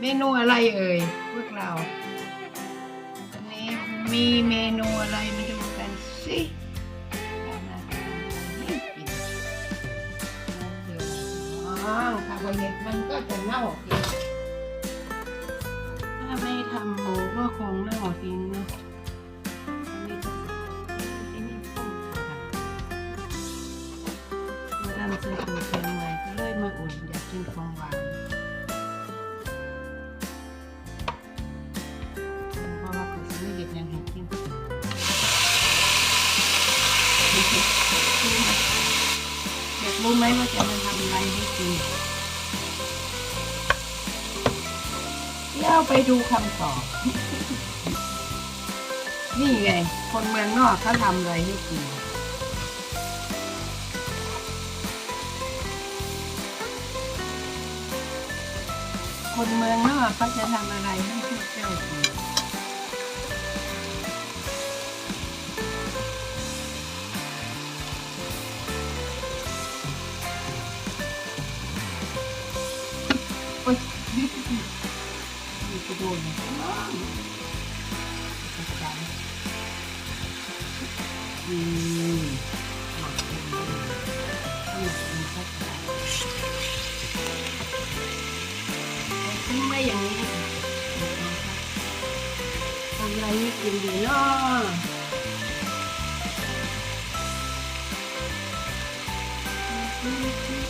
เมนูอะไรเอ่ยพวกเราวันนี้มีเมนูอะไรมาดูกันสิเรามาทำอะไรให้กินเดี๋ยวอ๋อถ้าวเห็ดมันก็จะเน่าทิ้งถ้าไม่ทำหมูก็คงเน่าทิ้งนะอันนี้ก็ที่นี่ต้มค่ะมาทำซื้อตัวเชียงใหม่ก็เลยมาอุ่นอยากกินของหวาน ไหมว่าจะมาทำอะไรให้กินเดี๋ยวไปดูคำตอบ นี่ไง คนเมืองนอกเขาทำอะไรให้กินคนเมืองนอกเขาจะทำอะไรให้พวกเจ้ากิน นอืมหมักเองเลยหมักเองเข้าไปทิ้งไว้อย่างนี้ทำอะไรให้กินดีเนาะกิน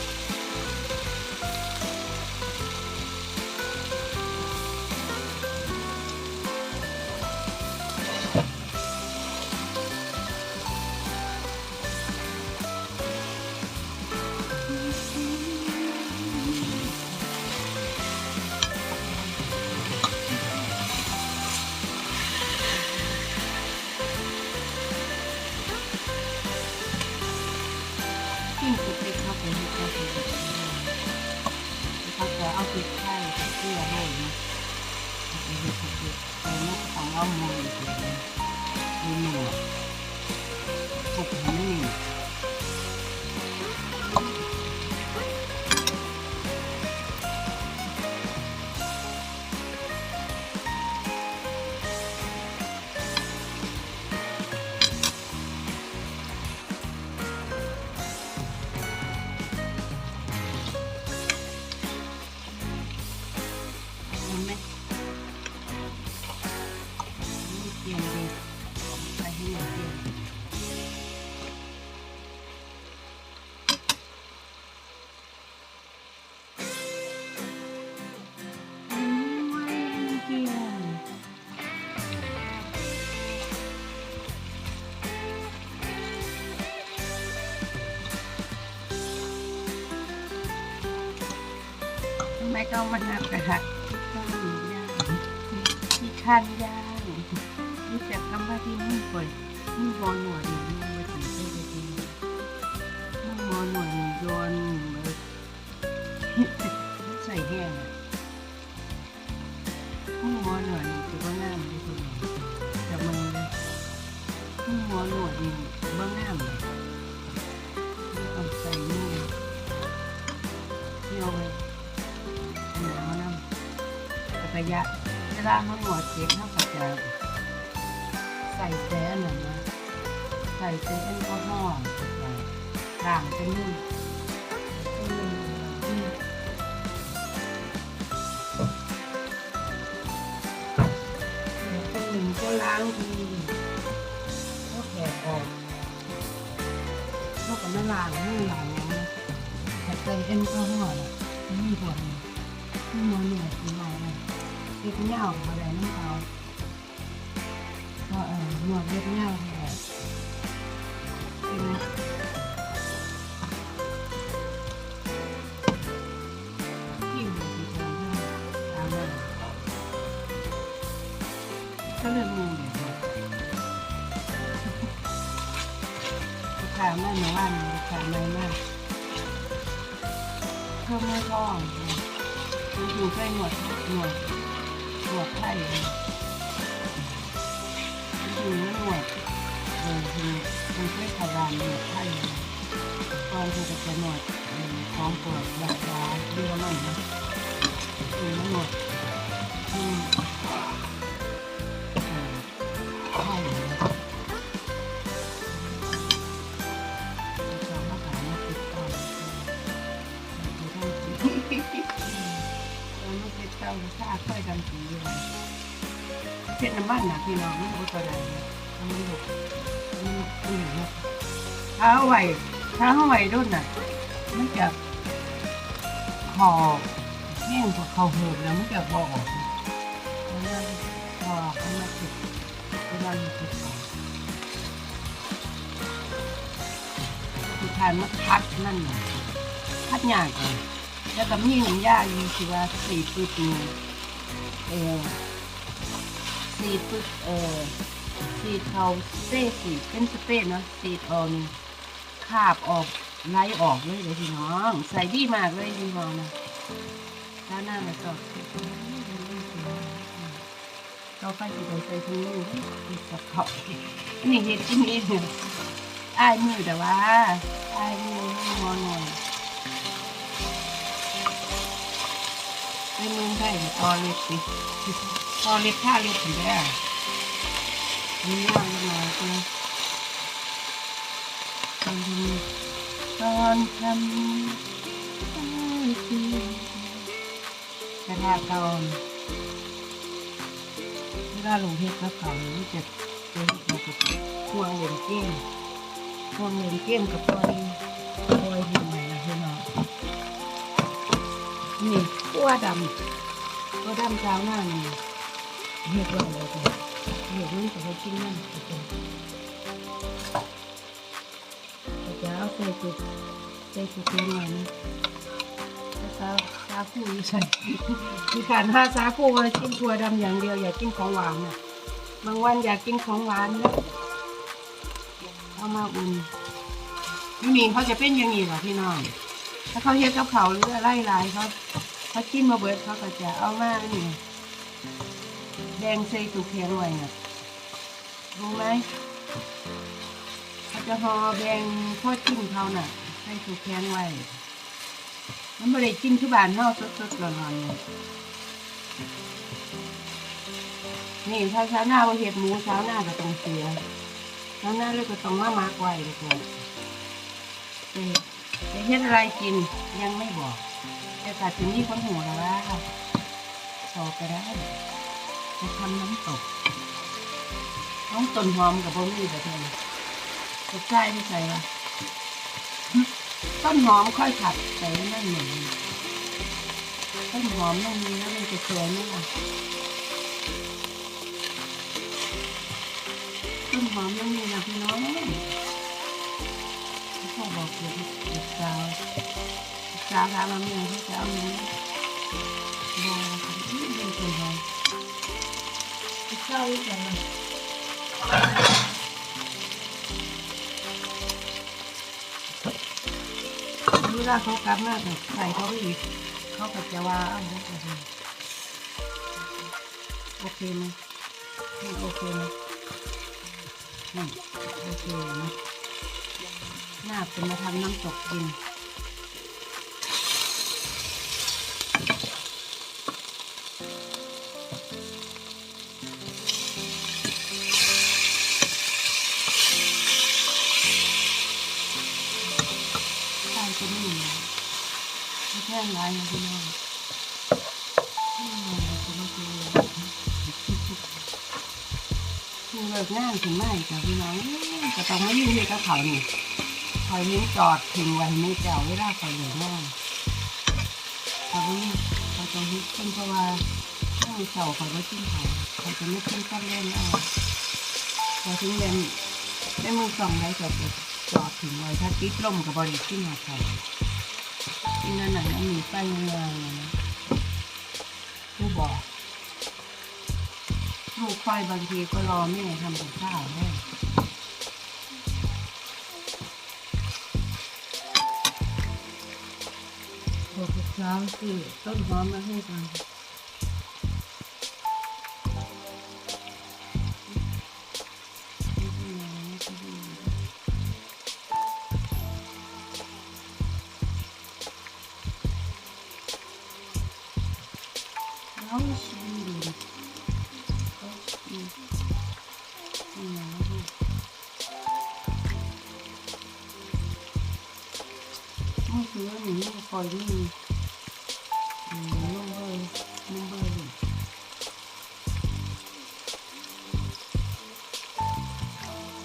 เขาจะเอาพริกไทยเสื้อด้วยนะเอาไปให้สุกเล็กแต่ไม่ต้องเอามือเลยมีหนวดสุกให้นิ่ม ทำไมามานับกระทะที่ข้านย่างที่ข้านย่างรู้จักคำว่าที่นี่ก่อนนี่บอลหนวดนี่มันมาถึงเทศดีนี่บอลหนวดนี่โยนเลยใส่แห้งอะนี่บอลหนวดนี่ถือว่าง่ามที่สุดจับมือเลยนี่บอลหนวดนี่บ้าง่ามเลยนี่ต้องใส่นี่เที่ยวเลยนำจักรยะเวลาเขาหนวดเก็บเขาก็จะใส่แซ่หน่อยนะใส่เซแอลกอฮอล์ล้างเป็นนึ่งเป็นหนึ่งก็ล้างทีก็แขกออกเขากไม่ล้างไม่ล้างอย่างนี้แต่ใส่แอลกอฮอล์น่ะไม่มีผลที่มันเหนื่อยกินอะไร เลยเล็บเงาอะไรน้ำเขาก็เออหนวดเล็บเงาเลยใช่ไหมที่มันจะทำให้ตามนั้นก็เรื่องงงเลยลูกค้าแม่หนูว่าลูค้าไม่มากเพิ่มไม่ร้องมันอยู่ใกล้หนวดหนวดหน วดไทยเลยมันอยู่ในหนวดเออคือมันใกล้ขยานหนวดไทยเลยตอนที่จะหนวดท้องปวดหลักยาเรียกว่าไงนะอืมถ้า น้ำมันนะพี่น้องไม่รู้ตัวใดทำมันหลุดมันหลุดมันหลุดนะถ้าเอาไว้ถ้าเอาไว้รุ่นน่ะมันจะคอแห้งกว่าเขาเหิบแล้วมันจะบอกแล้วมันพอเขามาติดเวลามันติดคอสุดท้ายมันคัดนั่นน่ะคัดยากเลยแล้วก็มีหนึ่งยาอยู่ที่ว่าสี่ปึกนี่เออ สี่ปึกเออสี่เขาเซ่สี่เป็นสเปนเนาะสี่ออกนี่คาบออกไล่ออกเลยเลยพี่น้อง ใส่ดีมากเลยพี่น้องนะด้านหน้ามันก็เราไปสิไปใส่ถุงมือติดกับเขานี่เห็ดกินเองเนี่อายมือแต่ว่าอายมือมอหน่อยในเมืองไทยตอเล็กสิ ตอเล็กท่าเล็กถึงได้มีย่างยังไงก็ตอนทำตอนทำกระดาษตอนเวลาลงเฮ็ดกับเขานี่จะเป็นเรากับพวงเล่นเกมพวงเล่นเกมกับปอยปล่อยดีใหม่นะพี่น้องนี่ตัวดำตัวดำเช้าหน้านี่ เรียกว่าอะไรกันเรียกนี่แต่ว่าชิ้นนั่นก็เป็นจะเอาใส่จุดใส่จุดหน่อยนะซาซาฟูอยู่ใส่มีการห้าซาฟูไว้กินถั่วดำอย่างเดียวอย่ากินของหวานน่ะบางวันอยากกินของหวานนะเอามาอุ่นนี่มีเขาจะเป็นอย่างนี้เหรอพี่น้องถ้าเขาเฮ็ดกับเขาหรืออะไรหลายเขาเขากินมาเบิดเขาก็จะเอามานี่ แดงใส่ตุกแข็งไว้น่ะรู้ไหมเขาจะห่อแดงทอดกินเขาน่ะใส่ตุกแข็งไว้ มันไม่ได้กินคือบ้านเฮาสดๆร้อนๆนี่นี่ถ้าเช้าหน้าว่าเห็ดหมูเช้าหน้าก็ต้องเสียเช้าหน้าเลยก็ต้องมามักไว้ดีกว่าเออจะเฮ็ดอะไรกินยังไม่บอกแต่ตัดถึงนี่คนหัวแล้วว่าสอบไปได้ จะทำน้ำตก น้องต้นหอมกับบ่มีแบบนี้จะใช่ไม่ใช่ปะต้นหอมค่อยขัดใส่นั่นหนึ่งต้นหอมไม่มีแล้วมันจะสวยไหมล่ะต้นหอมยังมีนะพี่น้องพ่อบอกเลยเด็กสาวสาวถามมาเมื่อเขาจะเอาเงิน เศร้าจังเวลาเขากลับมาแบบใส่เขาไปอีกเขาก็จะว่าอ้าวโอเคโอเคไหมโอเคไหมโอเคไหมน้าเป็นมาทำน้ำตกกิน ลิกงานถึงไม่จ้ะพี่น้องจะต้องมายืนที่กับเขานี่คอยนิ้วจอดถึงไว้มือเจ้าเวลาคอยเหลือหน้าตอนนี้เขาจะฮิตขึ้นเพราะว่าช่วงเสาร์เขาไม่ขึ้นเขาเขาจะไม่ขึ้นตั้งเล่นแล้วพอถึงเล่นได้มือสองได้จอดจอดถึงไว้ถ้าติดลมกับบริขึ้นมาเขาที่นั่นน่ะมันมีไฟเงา ลูกคอยบางทีก็รอแม่ทำกับข้าวแม่บอกกับสาวสิต้นหอมมาให้กัน อยที่มีนุ่มเบอร์นุ่มเบอร์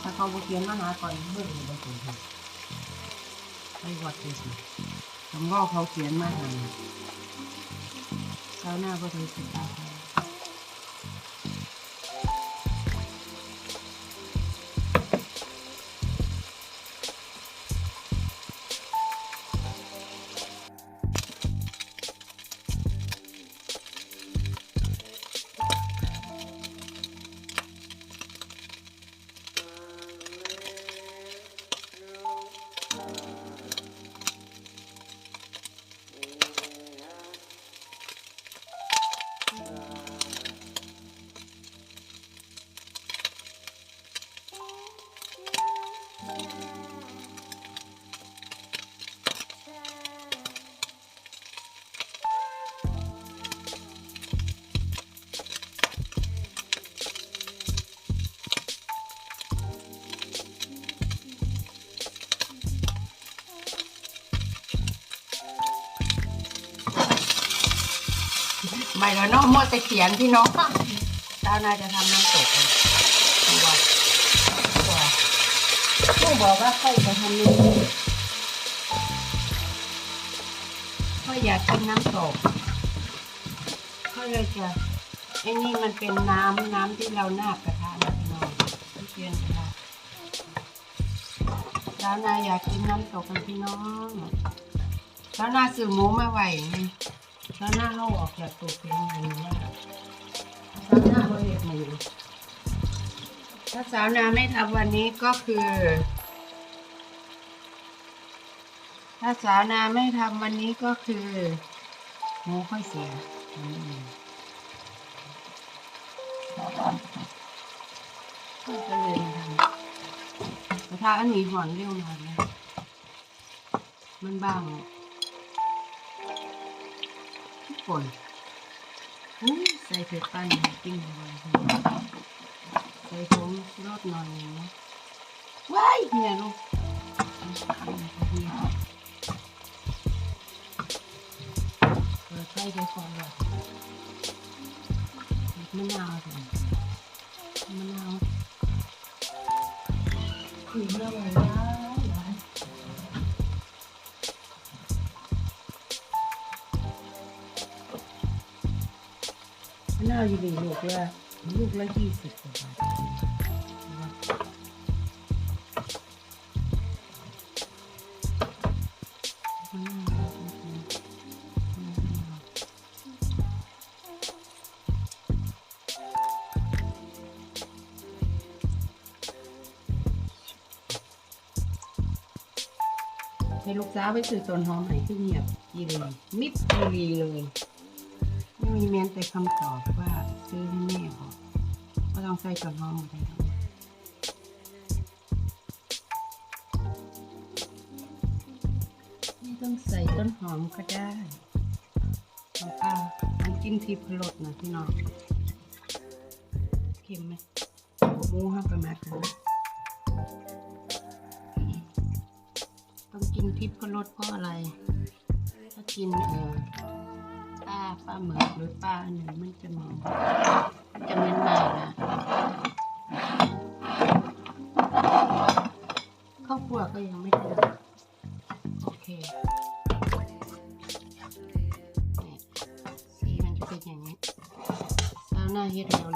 ถ้าเขาบเขียนมาหาก่อยเบอร์อยู่บนตัวเให้วัดเลยสิผมก็เขาเขียนมาหาเช้าหน้าก็ถึงสิบตาเไม่แล้วเน้องมดจะเขียนพี่น้องเช้าหน้าจะทำน้ำตกบอกบอกผู้บอกว่าค่อยจะทำเมนูค่อยอยากกินน้ำตกค่อยเลยจะไอ้นี่มันเป็นน้ำน้ำที่เราหน้ากระทะนะพี่น้องที่เทียนกระทะเช้าหน้าอยากกินน้ำตกกันพี่น้องเช้าหน้าซื้อหมูมาไหวไงแล้วหน้าเข้าออกจากตัวเป็นอย่างนี้นะครับสาวนาบริเวณมือถ้าสาวนาไม่ทำวันนี้ก็คือ ถ้าสาวนาไม่ทำวันนี้ก็คือหมูค่อยเสียอืมก็จะเลยมาทำถ้าอันนี้หอนเร็วหน่อยนะมันบ้าง อะทุกคนอู้ใส่เผ็ดปลาหนึ่งปิ้งเอาไว้ใส่ผงรสหน่อยหนึงนะว้ายเฮียลูกเฮียเปิดไฟไปก่อนเลยมะนาวสิมะนาวคือมื่อไหร่ว้ น่าอยู่ดีลูกว่าลูกละยี่สิบกว่าบาทให้ลูกสาวไปซื้อต้นหอมให้ที่เงียบยีเลยมิดยีรีเลย ไม่มีแม้แต่คำตอบว่าซื้อให้แม่บอกก็ต้องใส่ต้นหอมไปไม่ต้องใส่ต้นหอมก็ได้แล้วก็มันกินทิพรสนะพี่น้องเค็มไหมหมูห้าประมาณกันนะต้องกินทิพรสเพราะอะไร ถ้ากินเออ หมึกหรือปลาอันไหนมันจะมองมันจะเหม็นมากนะข้าวคั่วก็ยังไม่ถึงโอเคนี่สีมันจะเป็นอย่างนี้ซาวน่าเฮ็ดแล้ว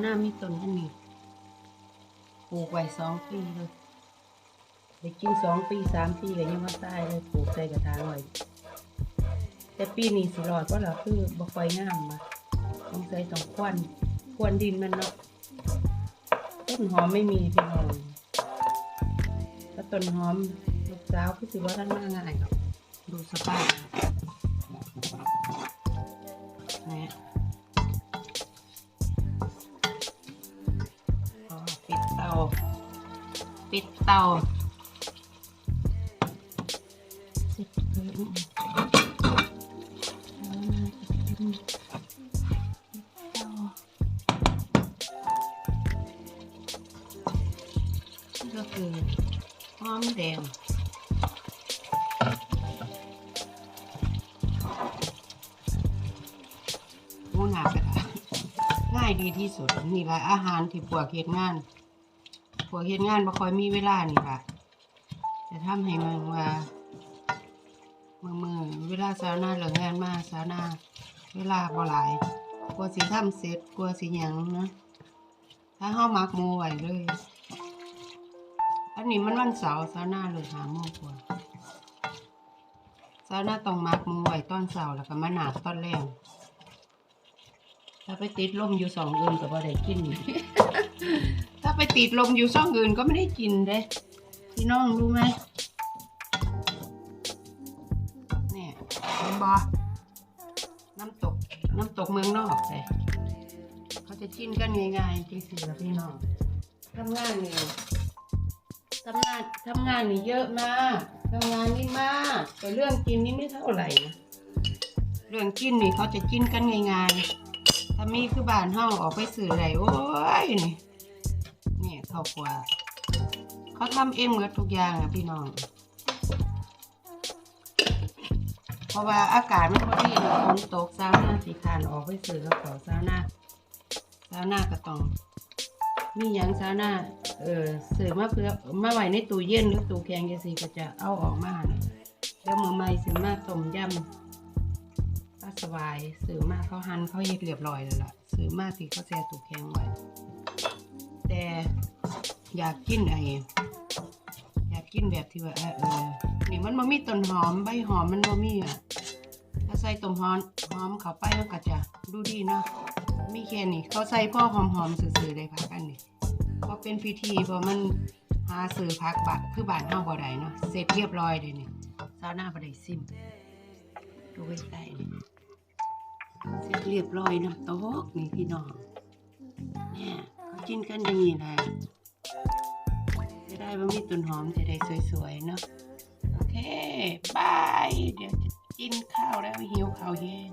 หน้ามีต้นอันนี้ปลูกไว้สองปีเลยได้กินสองปีสามปีก็ยังว่าตายเลยปลูกใส่กระถางไว้แต่ปีนี้สิรอดเพราะเราคือบ่ค่อยงามมาต้องใส่ต้องควนควนดินมันเนาะต้นหอมไม่มีพี่น้องถ้าต้นหอมลูกสาวคือสิว่าท่านมาง่ายหรอกดูสภาพิดเตาก็คือหอมแดงมูหนักง่ายดีที่สุดนี่แหละอาหารที่ปวกเห็ดงาน ปวกเฮ็ดงานบ่ค่อยมีเวลานี่ล่ะจะทำให้มันว่ามือมือเวลาสาวหน้าเหลืองานมาสาวหน้าเวลาบ่หลายกลัวสิทำเสร็จกลัวสิหยังนะถ้าเฮามักมูไหวเลย อันนี้มันวันเสาร์สาวหน้าเลยหาโมงกว่าสาวหน้าต้องมักมูไหว้ตอนเสาร์แล้วก็มาหนาตอนแรงถ้าไปติดล่มอยู่สองอื่นก็บ่ได้กินถ้า ไปติดลมอยู่สองอื่นก็ไม่ได้กินเด้พี่น้องรู้ไหมเนี่ยเห็นบอน้ำตกน้ำตกเมืองนอกเลยเขาจะกินกันง่ายๆจริงๆแล้วพี่น้องทำงานนี่ทำงานทำงานนี่เยอะมากทำงานนี่มาก แต่เรื่องกินนี่ไม่เท่าไหร่นะเรื่องกินนี่เขาจะกินกันง่ายๆถ้ามีคือบ้านเฮาออกไปสื่ออะไรโอ้ยนี่นี่เขากว่าเขาทำเองเหมดทุกอย่างอะพี่น้อง เพราะว่าอากาศไมันพอดีฝนตกซาวน้าสีขานออกไปสื่อกับเขาซาวน้าซาวน้าก็ต้องมีหยังซาวน้าเออซื้อมาเพื่อมาไว้ในตู้เย็นหรือตู้แข็งจังซี่ก็จะเอาออกมานะเดี๋ยวมือใหม่ซื้อมาต้มยำปลาสวายซื้อมาเขาหั่นเขาเฮ็ดเรียบร้อยแล้วล่ะซื้อมาที่เขาแช่ตู้แข็งไว้แต่ อยากกินไออยากกินแบบที่ว่าเออนี่มันบ่มีต้นหอมใบหอมมันบ่มีอะถ้าใส่ต้มหอมหอมเข้าไปมันก็จะดูดีเนาะมีแค่นี้เขาใส่พ่อหอมๆซื่อๆได้พักอันนี้เพราะเป็นพิธีเพราะมันหาซื้อพักบัตรคือบ้านเฮาบ่ได้เนาะเสร็จเรียบร้อยเลยนี่ซาวหน้าบ่ได้ซิมดูไว้ใต้นี่เสร็จเรียบร้อยน้ำตกนี่พี่น้องเนี่ยเขากินกันอย่างนี้แหละ จะได้บ่มีต้นหอมจะได้สวยๆเนาะโอเคบาย เดี๋ยวจะกินข้าวแล้วหิวข้าวแห้ง